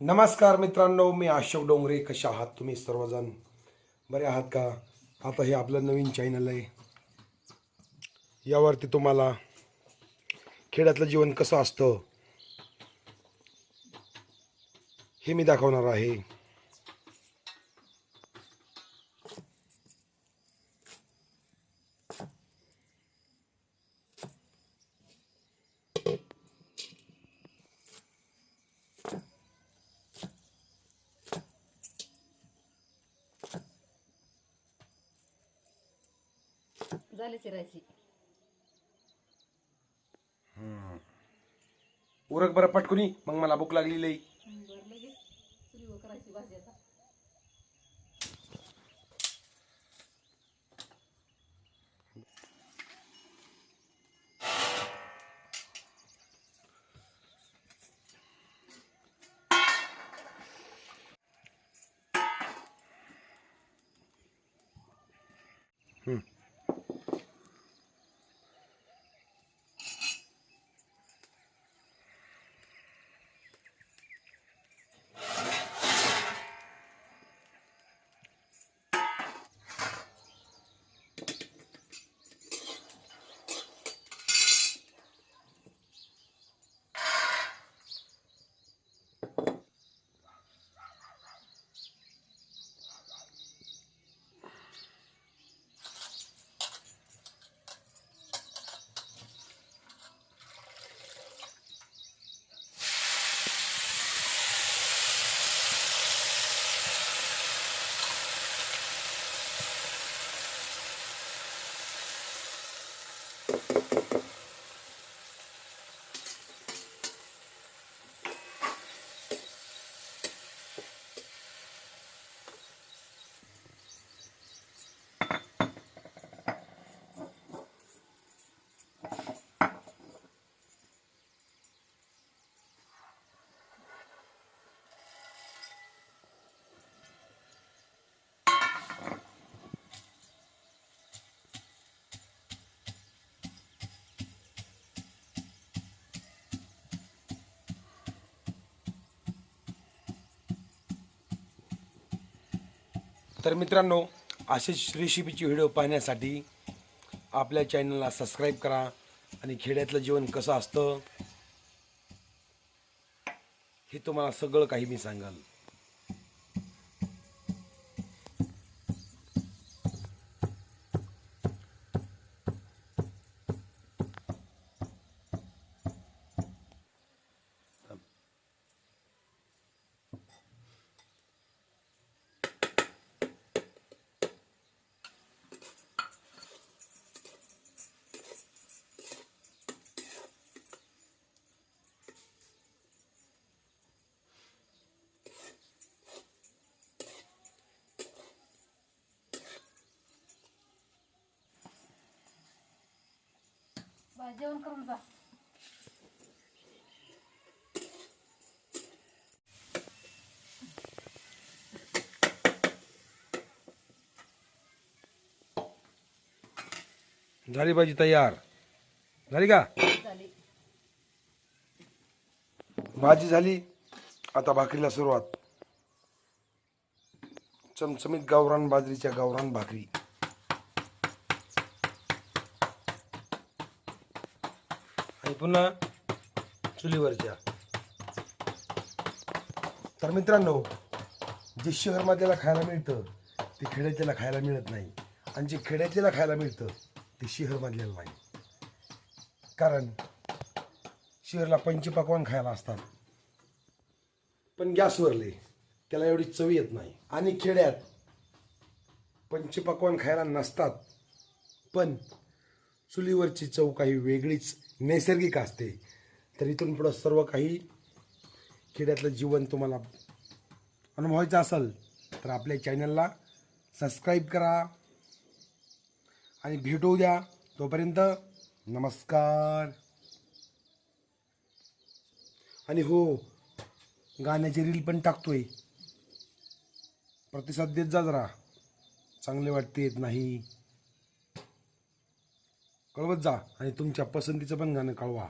नमस्कार मित्रांनो मी अशोक डोंगरे कशा आहात तुम्ही सर्वजण? बरे आहात का? आता हे आपलं नवीन चॅनल आहे. यावरती तुम्हाला खेड्यातलं जीवन कसं असतं हे मी दाखवणार आहे. झाली चिरायची. उरक बरं पटकुनी मग मला भूक लागली लई. बरं लगेच चुलीवर करायची भाजी आता. तर मित्रांनो असेच रेसिपीची व्हिडिओ पाहण्यासाठी आपल्या चॅनलला सबस्क्राईब करा आणि खेड्यातलं जीवन कसं असतं हे तुम्हाला सगळं काही मी सांगाल. जेवण करून जा. झाली भाजी तयार. झाली का? झाली. भाजी झाली. आता भाकरीला सुरुवात. चमचमीत गावरान बाजरीच्या गावरान भाकरी. आणि पुन्हा चुलीवरच्या. तर मित्रांनो जे शहरमधल्याला खायला मिळतं ते खेड्यातल्याला खायला मिळत नाही. आणि जे खेड्यातल्याला खायला मिळतं ते शहरमधल्याला नाही. कारण शहरला पंचपकवान खायला असतात. पण गॅसवरले त्याला एवढी चव येत नाही. आणि खेड्यात पंचपकवान खायला नसतात. पण चुलीवरची चव काही वेगळीच नैसर्गिक असते. तर इथून पुढं सर्व काही खेड्यातलं जीवन तुम्हाला अनुभवायचं असेल तर आपल्या चॅनलला सबस्क्राईब करा आणि भेटू द्या तोपर्यंत नमस्कार. आणि हो गाण्याचे रील पण टाकतोय. प्रतिसाद देत जा जरा. चांगले वाटते नाही. कळवत जा आणि तुमच्या पसंतीचं पण गाणं कळवा.